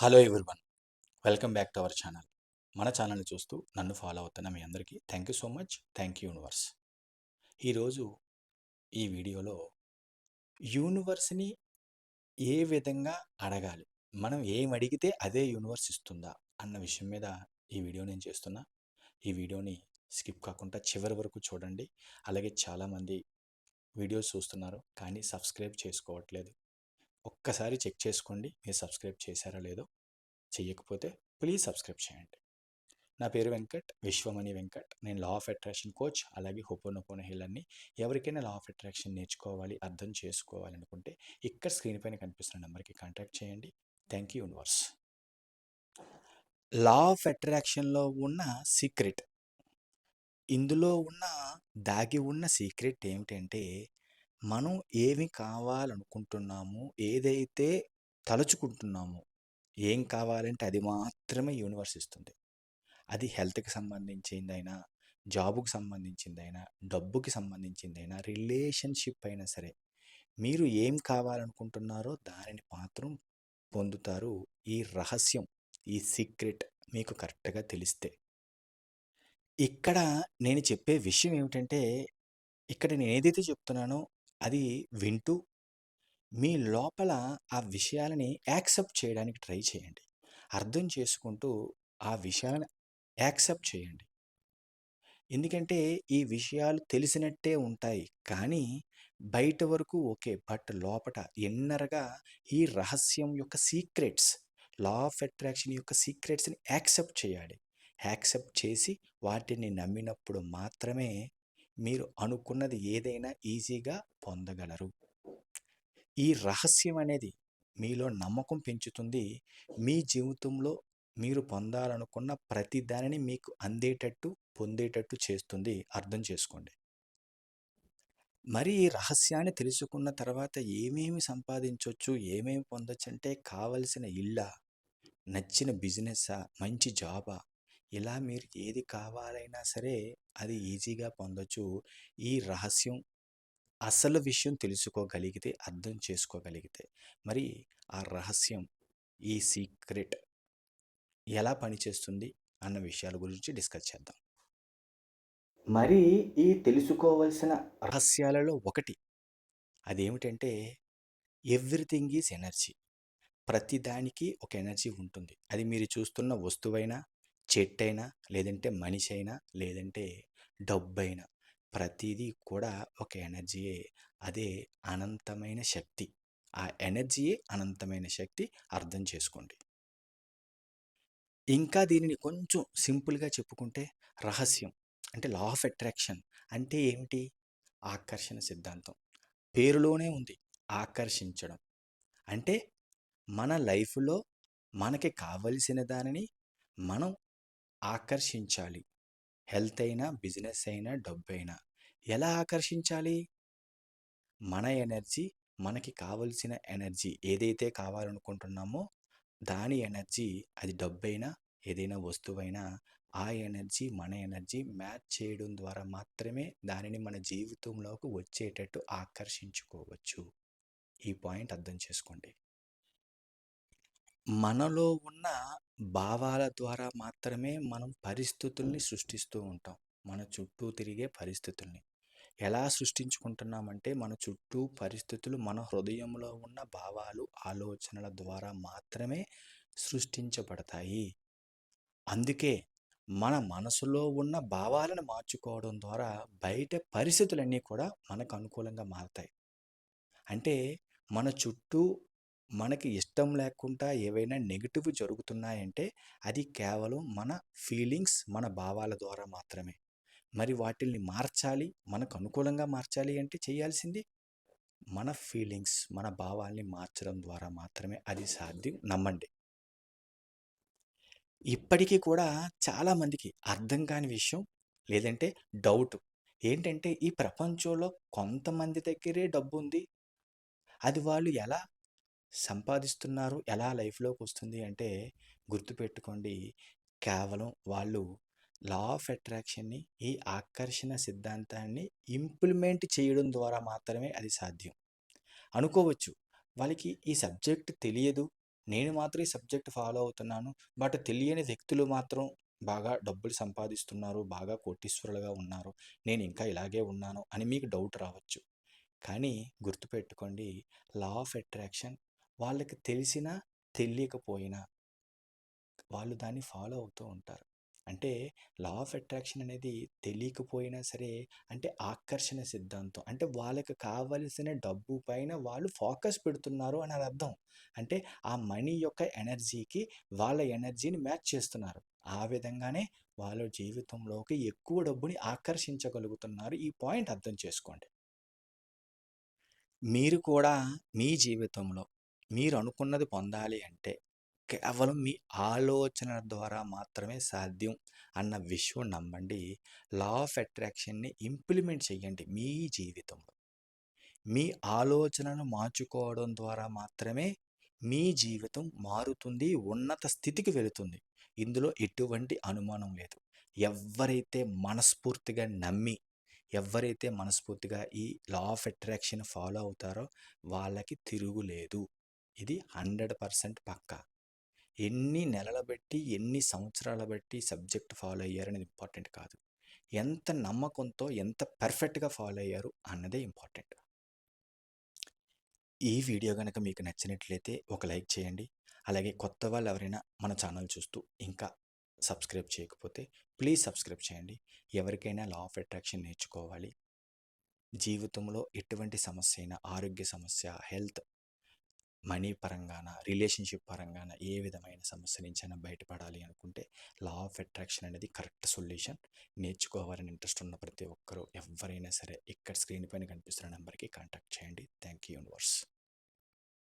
Hello everyone. Welcome back to our channel. మన ఛానల్ని చూస్తూ నన్ను ఫాలో అవుతున్న మీ అందరికీ thank you so much. Thank you universe. ఈరోజు ఈ వీడియోలో యూనివర్స్ని ఏ విధంగా అడగాలి? మనం ఏం అడిగితే అదే యూనివర్స్ ఇస్తుందా? అన్న విషయం మీద ఈ వీడియో నేను చేస్తున్నా. ఈ వీడియోని స్కిప్ కాకుండా చివరి వరకు చూడండి. అలాగే చాలామంది వీడియోస్ చూస్తున్నారు. కానీ సబ్స్క్రైబ్ చేసుకోవట్లేదు. ఒక్కసారి చెక్ చేసుకోండి. మీరు సబ్స్క్రైబ్ చేశారో లేదో. చెయ్యకపోతే ప్లీజ్ సబ్స్క్రైబ్ చేయండి. నా పేరు వెంకట్ విశ్వమణి వెంకట్. నేను లా ఆఫ్ అట్రాక్షన్ కోచ్ అలాగే హోపోనోపోన హిల్ అన్ని ఎవరికైనా లా ఆఫ్ అట్రాక్షన్ నేర్చుకోవాలి అర్థం చేసుకోవాలి అనుకుంటే ఇక్కడ స్క్రీన్ పైన కనిపిస్తున్న నెంబర్కి కాంటాక్ట్ చేయండి. Thank you universe. Law of అట్రాక్షన్లో ఉన్న సీక్రెట్. ఇందులో ఉన్న దాగి ఉన్న సీక్రెట్ ఏమిటంటే మనం ఏమి కావాలనుకుంటున్నాము ఏదైతే తలుచుకుంటున్నామో ఏం కావాలంటే అది మాత్రమే యూనివర్స్ ఇస్తుంది. అది హెల్త్కి సంబంధించిందైనా జాబుకి సంబంధించిందైనా డబ్బుకి సంబంధించిందైనా రిలేషన్షిప్ అయినా సరే మీరు ఏం కావాలనుకుంటున్నారో దానిని మాత్రం పొందుతారు. ఈ రహస్యం ఈ సీక్రెట్ మీకు కరెక్ట్గా తెలిస్తే. ఇక్కడ నేను చెప్పే విషయం ఏమిటంటే ఇక్కడ నేను ఏదైతే చెప్తున్నానో అది వింటూ మీ లోపల ఆ విషయాలని యాక్సెప్ట్ చేయడానికి ట్రై చేయండి. అర్థం చేసుకుంటూ ఆ విషయాలను యాక్సెప్ట్ చేయండి. ఎందుకంటే ఈ విషయాలు తెలిసినట్టే ఉంటాయి. కానీ బయట వరకు ఓకే. బట్ లోపట ఎన్నరగా ఈ రహస్యం యొక్క సీక్రెట్స్ లా ఆఫ్ అట్రాక్షన్ యొక్క సీక్రెట్స్ని యాక్సెప్ట్ చేయాలి. యాక్సెప్ట్ చేసి వాటిని నమ్మినప్పుడు మాత్రమే మీరు అనుకున్నది ఏదైనా ఈజీగా పొందగలరు. ఈ రహస్యం అనేది మీలో నమ్మకం పెంచుతుంది. మీ జీవితంలో మీరు పొందాలనుకున్న ప్రతి దానిని మీకు అందేటట్టు పొందేటట్టు చేస్తుంది. అర్థం చేసుకోండి. మరి ఈ రహస్యాన్ని తెలుసుకున్న తర్వాత ఏమేమి సంపాదించవచ్చు ఏమేమి పొందొచ్చు అంటే కావలసిన ఇళ్ళ నచ్చిన బిజినెస్సా మంచి జాబా ఇలా మీరు ఏది కావాలైనా సరే అది ఈజీగా పొందొచ్చు. ఈ రహస్యం అసలు విషయం తెలుసుకోగలిగితే అర్థం చేసుకోగలిగితే. మరి ఆ రహస్యం ఈ సీక్రెట్ ఎలా పనిచేస్తుంది అన్న విషయాల గురించి డిస్కస్ చేద్దాం. మరి ఈ తెలుసుకోవలసిన రహస్యాలలో ఒకటి అదేమిటంటే ఎవ్రీథింగ్ ఈజ్ ఎనర్జీ. ప్రతిదానికి ఒక ఎనర్జీ ఉంటుంది. అది మీరు చూస్తున్న వస్తువైనా చెట్టైనా లేదంటే మనిషి అయినా లేదంటే డబ్బైనా ప్రతిదీ కూడా ఒక ఎనర్జీయే. అదే అనంతమైన శక్తి. ఆ ఎనర్జీయే అనంతమైన శక్తి అర్థం చేసుకోండి. ఇంకా దీనిని కొంచెం సింపుల్గా చెప్పుకుంటే రహస్యం అంటే లా ఆఫ్ అట్రాక్షన్ అంటే ఏమిటి? ఆకర్షణ సిద్ధాంతం. పేరులోనే ఉంది ఆకర్షించడం. అంటే మన లైఫ్లో మనకి కావలసిన దానిని మనం ఆకర్షించాలి. హెల్త్ అయినా బిజినెస్ అయినా డబ్బు అయినా. ఎలా ఆకర్షించాలి? మన ఎనర్జీ మనకి కావలసిన ఎనర్జీ ఏదైతే కావాలనుకుంటున్నామో దాని ఎనర్జీ అది డబ్బైనా ఏదైనా వస్తువైనా ఆ ఎనర్జీ మన ఎనర్జీ మ్యాచ్ చేయడం ద్వారా మాత్రమే దానిని మన జీవితంలోకి వచ్చేటట్టు ఆకర్షించుకోవచ్చు. ఈ పాయింట్ అర్థం చేసుకోండి. మనలో ఉన్న భావాల ద్వారా మాత్రమే మనం పరిస్థితుల్ని సృష్టిస్తూ ఉంటాం. మన చుట్టూ తిరిగే పరిస్థితుల్ని. ఎలా సృష్టించుకుంటున్నామంటే మన చుట్టూ పరిస్థితులు మన హృదయంలో ఉన్న భావాలు ఆలోచనల ద్వారా మాత్రమే సృష్టించబడతాయి. అందుకే మన మనసులో ఉన్న భావాలను మార్చుకోవడం ద్వారా బయట పరిస్థితులన్నీ కూడా మనకు అనుకూలంగా మారుతాయి. అంటే మన చుట్టూ మనకి ఇష్టం లేకుండా ఏవైనా నెగిటివ్ జరుగుతున్నాయంటే అది కేవలం మన ఫీలింగ్స్ మన భావాల ద్వారా మాత్రమే. మరి వాటిల్ని మార్చాలి మనకు అనుకూలంగా మార్చాలి అంటే చేయాల్సింది మన ఫీలింగ్స్ మన భావాల్ని మార్చడం ద్వారా మాత్రమే. అది సాధ్యం నమ్మండి. ఇప్పటికీ కూడా చాలామందికి అర్థం కాని విషయం లేదంటే డౌట్. ఏంటంటే ఈ ప్రపంచంలో కొంతమంది దగ్గరే డబ్బు ఉంది అది వాళ్ళు ఎలా సంపాదిస్తున్నారు. ఎలా లైఫ్లోకి వస్తుంది అంటే గుర్తుపెట్టుకోండి. కేవలం వాళ్ళు లా ఆఫ్ అట్రాక్షన్ని ఈ ఆకర్షణ సిద్ధాంతాన్ని ఇంప్లిమెంట్ చేయడం ద్వారా మాత్రమే అది సాధ్యం. అనుకోవచ్చు వాళ్ళకి ఈ సబ్జెక్ట్ తెలియదు. నేను మాత్రం ఈ సబ్జెక్ట్ ఫాలో అవుతున్నాను. బట్ తెలియని వ్యక్తులు మాత్రం బాగా డబ్బులు సంపాదిస్తున్నారు బాగా కోటీశ్వరులుగా ఉన్నారు. నేను ఇంకా ఇలాగే ఉన్నాను అని మీకు డౌట్ రావచ్చు. కానీ గుర్తుపెట్టుకోండి లా ఆఫ్ అట్రాక్షన్ వాళ్ళకి తెలిసినా తెలియకపోయినా వాళ్ళు దాన్ని ఫాలో అవుతూ ఉంటారు. అంటే లా ఆఫ్ అట్రాక్షన్ అనేది తెలియకపోయినా సరే అంటే ఆకర్షణ సిద్ధాంతం. అంటే వాళ్ళకి కావలసిన డబ్బు పైన వాళ్ళు ఫోకస్ పెడుతున్నారు అని అది అర్థం. అంటే ఆ మనీ యొక్క ఎనర్జీకి వాళ్ళ ఎనర్జీని మ్యాచ్ చేస్తున్నారు. ఆ విధంగానే వాళ్ళ జీవితంలోకి ఎక్కువ డబ్బుని ఆకర్షించగలుగుతున్నారు. ఈ పాయింట్ అర్థం చేసుకోండి. మీరు కూడా మీ జీవితంలో మీరు అనుకున్నది పొందాలి అంటే కేవలం మీ ఆలోచన ద్వారా మాత్రమే సాధ్యం అన్న విషయం నమ్మండి. లా ఆఫ్ అట్రాక్షన్ని ఇంప్లిమెంట్ చేయండి మీ జీవితంలో. మీ ఆలోచనను మార్చుకోవడం ద్వారా మాత్రమే మీ జీవితం మారుతుంది ఉన్నత స్థితికి వెళుతుంది. ఇందులో ఎటువంటి అనుమానం లేదు. ఎవరైతే మనస్ఫూర్తిగా నమ్మి ఎవరైతే మనస్ఫూర్తిగా ఈ లా ఆఫ్ అట్రాక్షన్ ఫాలో అవుతారో వాళ్ళకి తిరుగులేదు. ఇది హండ్రెడ్ పర్సెంట్ పక్కా. ఎన్ని నెలల బట్టి ఎన్ని సంవత్సరాల బట్టి సబ్జెక్ట్ ఫాలో అయ్యారు అనేది ఇంపార్టెంట్ కాదు. ఎంత నమ్మకంతో ఎంత పర్ఫెక్ట్గా ఫాలో అయ్యారు అన్నదే ఇంపార్టెంట్. ఈ వీడియో కనుక మీకు నచ్చినట్లయితే ఒక లైక్ చేయండి. అలాగే కొత్త వాళ్ళు ఎవరైనా మన ఛానల్ చూస్తూ ఇంకా సబ్స్క్రైబ్ చేయకపోతే ప్లీజ్ సబ్స్క్రైబ్ చేయండి. ఎవరికైనా లా ఆఫ్ అట్రాక్షన్ నేర్చుకోవాలి. జీవితంలో ఎటువంటి సమస్య అయినా ఆరోగ్య సమస్య హెల్త్ మనీ పరంగాన రిలేషన్షిప్ పరంగాన ఏ విధమైన సమస్య నుంచైనా బయటపడాలి అనుకుంటే లా ఆఫ్ అట్రాక్షన్ అనేది కరెక్ట్ సొల్యూషన్ నేర్చుకోవాలని ఇంట్రెస్ట్ ఉన్న ప్రతి ఒక్కరూ ఎవరైనా సరే ఇక్కడ స్క్రీన్ పైన కనిపిస్తున్న నెంబర్కి కాంటాక్ట్ చేయండి. Thank you universe